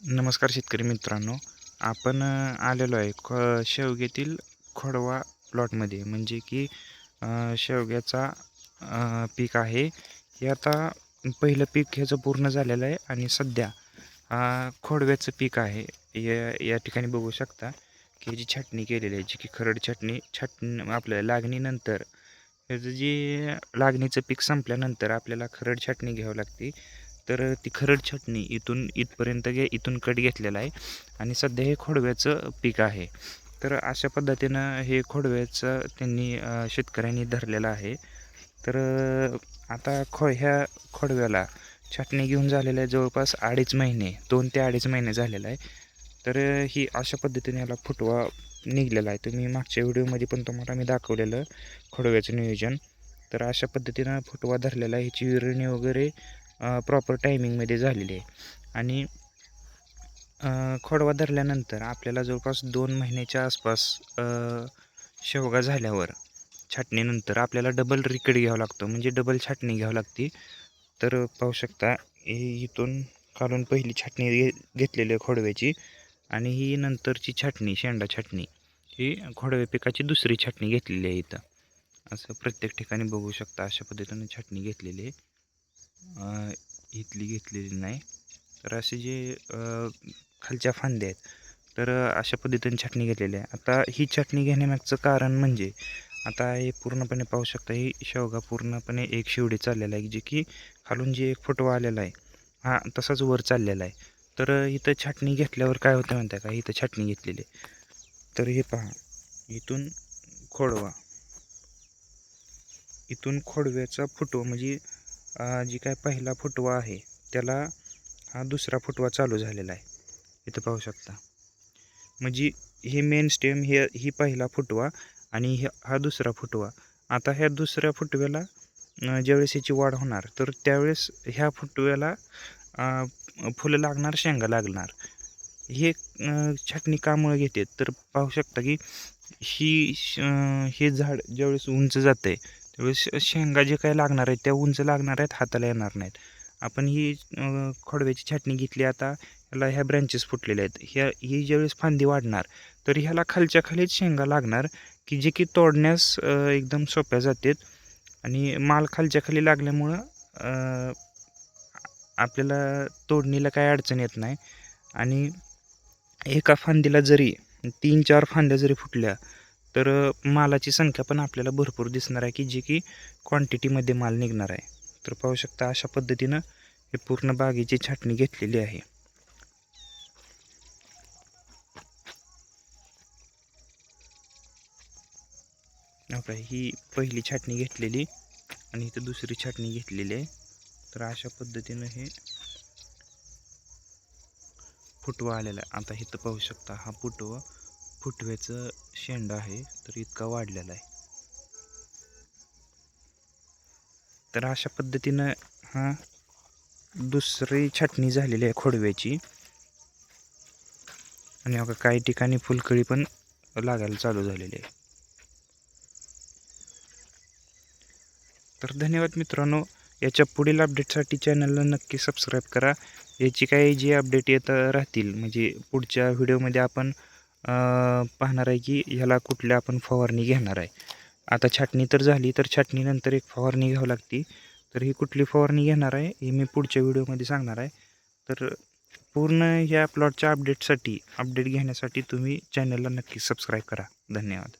नमस्कार शेतकरी मित्रांनो. आपण आलेलो आहे ख शेवग्यातील खोडवा प्लॉटमध्ये म्हणजे की शेवग्याचा पीक आहे. हे आता पहिलं पीक ह्याचं पूर्ण झालेलं आहे आणि सध्या खोडव्याचं पीक आहे. या या ठिकाणी बघू शकता की जी छाटणी केलेली आहे जी की खरड छाटणी छाटणी आपल्या लागणीनंतर ह्याचं जी लागणीचं पीक संपल्यानंतर आपल्याला खरड छाटणी घ्यावी लागते. तर ती खरड छाटणी इथून इथपर्यंत घे इथून कट घेतलेला आहे. आणि सध्या हे खोडव्याचं पीक आहे. तर अशा पद्धतीनं हे खोडव्याचं त्यांनी शेतकऱ्यांनी धरलेलं आहे. तर आता खो ह्या खोडव्याला छाटणी घेऊन झालेलं आहे जवळपास अडीच महिने दोन ते अडीच महिने झालेला आहे. तर ही अशा पद्धतीने याला फुटवा निघलेला आहे. तुम्ही मागच्या व्हिडिओमध्ये पण तुम्हाला मी दाखवलेलं खोडव्याचं नियोजन. तर अशा पद्धतीनं फुटवा धरलेला आहे. ह्याची विरणी वगैरे प्रॉपर टायमिंगमध्ये झालेली आहे. आणि खोडवा धरल्यानंतर आपल्याला जवळपास दोन महिन्याच्या आसपास शेवगा झाल्यावर छाटणीनंतर आपल्याला डबल रिकड घ्यावं लागतं. म्हणजे डबल छाटणी घ्यावी लागते. तर पाहू शकता हे इथून काढून पहिली छाटणी घे घेतलेली आहे खोडव्याची. आणि ही नंतरची छाटणी शेंडा छाटणी ही खोडव्या पिकाची दुसरी छाटणी घेतलेली आहे इथं. असं प्रत्येक ठिकाणी बघू शकता अशा पद्धतीने छाटणी घेतलेली आहे. इथली घेतलेली नाही. तर असे जे खालच्या फांद्या आहेत तर अशा पद्धतीने छाटणी घेतलेली आहे. आता ही छाटणी घेण्यामागचं कारण म्हणजे आता हे पूर्णपणे पाहू शकता ही शेवगा पूर्णपणे एक शिवडी चाललेला आहे जे की खालून जे एक फुटवा आलेला आहे हा तसाच वर चाललेला आहे. तर इथं छाटणी घेतल्यावर काय होतं म्हणता का? इथं छाटणी घेतलेली आहे. तर हे पहा इथून खोडवा. इथून खोडव्याचा फुटवा म्हणजे जी काय पहिला फुटवा आहे त्याला हा दुसरा फुटवा चालू झालेला आहे. इथं पाहू शकता. म्हणजे हे मेन स्टेम हे ही पहिला फुटवा आणि हे हा दुसरा फुटवा. आता ह्या दुसऱ्या फुटव्याला ज्यावेळेस याची वाढ होणार तर त्यावेळेस ह्या फुटव्याला फुलं लागणार शेंगा लागणार. हे छाटणी कामुळे घेते. तर पाहू शकता की ही श- हे झाड ज्यावेळेस उंच जातं आहे त्यावेळेस शेंगा जे काही लागणार आहेत त्या उंच लागणार आहेत हाताला येणार नाहीत. आपण ही खोडव्याची छाटणी घेतली आता ह्याला ह्या ब्रँचेस फुटलेल्या आहेत. ह्या ही ज्यावेळेस फांदी वाढणार तर ह्याला खालच्या खालीच शेंगा लागणार की जे की तोडण्यास एकदम सोप्या जातात. आणि माल खालच्या खाली लागल्यामुळं आपल्याला तोडणीला काही अडचण येत नाही. आणि एका फांदीला जरी तीन चार फांद्या जरी फुटल्या तर मालाची संख्या पण आपल्याला भरपूर दिसणार आहे की जी की क्वांटिटीमध्ये माल निघणार आहे. तर पाहू शकता अशा पद्धतीनं हे पूर्ण बागेची छाटणी घेतलेली आहे. ही पहिली छाटणी घेतलेली आणि इथं दुसरी छाटणी घेतलेली आहे. तर अशा पद्धतीनं हे फुटवा आलेला आहे. आता इथं पाहू शकता हा फुटवा फुटव्याचं शेंड आहे तर इतका वाढलेला आहे. तर अशा पद्धतीनं हा दुसरी छाटणी झालेली आहे खोडव्याची. आणि अगं काही ठिकाणी फुलकळी पण लागायला चालू झालेली आहे. तर धन्यवाद मित्रांनो याच्या पुढील अपडेटसाठी चॅनलला नक्की सबस्क्राईब करा. याची काही जी अपडेट येत राहतील म्हणजे पुढच्या व्हिडिओमध्ये आपण पाहणार आहे की ह्याला कुठल्या आपण फवारणी घेणार आहे. आता छाटणी तर झाली तर छाटणीनंतर एक फवारणी घ्यावी लागते. तर ही कुठली फवारणी घेणार आहे हे मी पुढच्या व्हिडिओमध्ये सांगणार आहे. तर पूर्ण ह्या प्लॉटच्या अपडेटसाठी अपडेट घेण्यासाठी तुम्ही चॅनलला नक्की सबस्क्राईब करा. धन्यवाद.